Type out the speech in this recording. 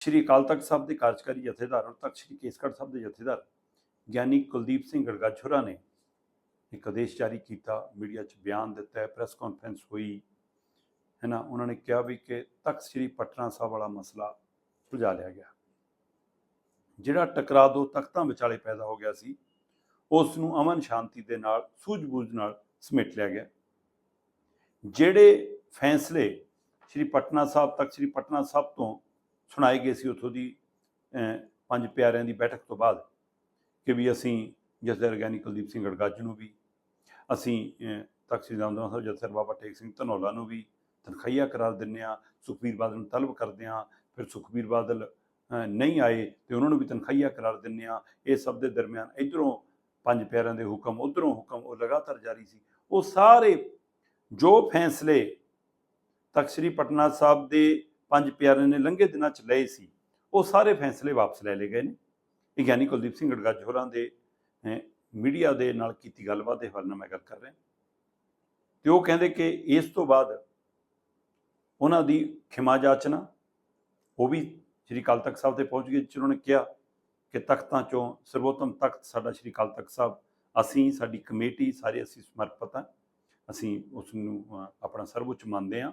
ਸ਼੍ਰੀ ਅਕਾਲ ਤਖਤ ਸਾਹਿਬ ਦੇ ਕਾਰਜਕਾਰੀ ਜਥੇਦਾਰ ਔਰ ਤਖਤ ਸ਼੍ਰੀ ਕੇਸਗੜ੍ਹ ਸਾਹਿਬ ਦੇ ਜਥੇਦਾਰ ਗਿਆਨੀ ਕੁਲਦੀਪ ਸਿੰਘ ਗੜਗਾਛੁਰਾ ਨੇ ਇੱਕ ਆਦੇਸ਼ ਜਾਰੀ ਕੀਤਾ, ਮੀਡੀਆ 'ਚ ਬਿਆਨ ਦਿੱਤਾ, ਪ੍ਰੈਸ ਕਾਨਫਰੰਸ ਹੋਈ, ਹੈ ਨਾ? ਉਹਨਾਂ ਨੇ ਕਿਹਾ ਵੀ ਕਿ ਤਖਤ ਸ਼੍ਰੀ ਪਟਨਾ ਸਾਹਿਬ ਵਾਲਾ ਮਸਲਾ ਸੁਲਝਾ ਲਿਆ ਗਿਆ। ਜਿਹੜਾ ਟਕਰਾਅ ਦੋ ਤਖਤਾਂ ਵਿਚਾਲੇ ਪੈਦਾ ਹੋ ਗਿਆ ਸੀ ਉਸ ਨੂੰ ਅਮਨ ਸ਼ਾਂਤੀ ਦੇ ਨਾਲ, ਸੂਝ-ਬੂਝ ਨਾਲ ਸਮੇਟ ਲਿਆ ਗਿਆ। ਜਿਹੜੇ ਫੈਸਲੇ ਸ਼੍ਰੀ ਪਟਨਾ ਸਾਹਿਬ ਤੱਕ ਸ਼੍ਰੀ ਪਟਨਾ ਸਾਹਿਬ ਤੋਂ ਸੁਣਾਏ ਗਏ ਸੀ ਉੱਥੋਂ ਦੀ ਪੰਜ ਪਿਆਰਿਆਂ ਦੀ ਬੈਠਕ ਤੋਂ ਬਾਅਦ ਕਿ ਵੀ ਅਸੀਂ ਜਸਦਰ ਗਿਆਨੀ ਕੁਲਦੀਪ ਸਿੰਘ ਗੜਗੱਜ ਨੂੰ ਵੀ ਅਸੀਂ ਅਹ, ਤਖਤ ਸ੍ਰੀ ਸਾਹਿਬ ਜਸਦਰ ਬਾਬਾ ਟੇਕ ਸਿੰਘ ਧਨੌਲਾ ਨੂੰ ਵੀ ਤਨਖਾਹੀਆ ਕਰਾਰ ਦਿੰਨੇ ਆ ਸੁਖਬੀਰ ਬਾਦਲ ਨੂੰ ਤਲਬ ਕਰਦੇ ਆ ਫਿਰ ਸੁਖਬੀਰ ਬਾਦਲ ਨਹੀਂ ਆਏ ਤੇ ਉਹਨਾਂ ਨੂੰ ਵੀ ਤਨਖਾਹੀਆ ਕਰਾਰ ਦਿੰਨੇ ਆ ਇਹ ਸਭ ਦੇ ਦਰਮਿਆਨ ਇਧਰੋਂ ਪੰਜ ਪਿਆਰਿਆਂ ਦੇ ਹੁਕਮ ਉਧਰੋਂ ਹੁਕਮ ਉਹ ਲਗਾਤਾਰ ਜਾਰੀ ਸੀ। ਉਹ ਸਾਰੇ ਜੋ ਫੈਸਲੇ ਤਖਤ ਸ੍ਰੀ ਪਟਨਾ ਸਾਹਿਬ ਦੇ ਪੰਜ ਪਿਆਰਿਆਂ ਨੇ ਲੰਘੇ ਦਿਨਾਂ ਚ ਲਏ ਸੀ। ਉਹ ਸਾਰੇ ਫੈਸਲੇ ਵਾਪਸ ਲੈ ਲਏ ਗਏ ਨੇ। ਇਹ ਗਿਆਨੀ ਕੁਲਦੀਪ ਸਿੰਘ ਗੜਗੱਜ ਹੋਰਾਂ ਦੇ ਮੀਡੀਆ ਦੇ ਨਾਲ ਕੀਤੀ ਗੱਲਬਾਤ ਦੇ ਹਵਾਲੇ ਨਾਲ ਮੈਂ ਗੱਲ ਕਰ ਰਿਹਾ। ਤੇ ਉਹ ਕਹਿੰਦੇ ਕਿ ਇਸ ਤੋਂ ਬਾਅਦ ਉਹਨਾਂ ਦੀ ਖਿਮਾ ਜਾਚਨਾ, ਉਹ ਵੀ ਸ੍ਰੀ ਅਕਾਲ ਤਖਤ ਸਾਹਿਬ ਤੇ ਪਹੁੰਚ ਗਏ ਜਿਸ ਉਹਨਾਂ ਨੇ ਕਿਹਾ ਕਿ ਤਖਤਾਂ ਚੋਂ ਸਰਵੋਤਮ ਤਖਤ ਸਾਡਾ ਸ੍ਰੀ ਅਕਾਲ ਤਖਤ ਸਾਹਿਬ, ਅਸੀਂ, ਸਾਡੀ ਕਮੇਟੀ, ਸਾਰੇ ਅਸੀਂ ਸਮਰਪਿਤ ਹਾਂ। ਅਸੀਂ ਉਸ ਨੂੰ ਆਪਣਾ ਸਰਵਉੱਚ ਮੰਨਦੇ ਹਾਂ।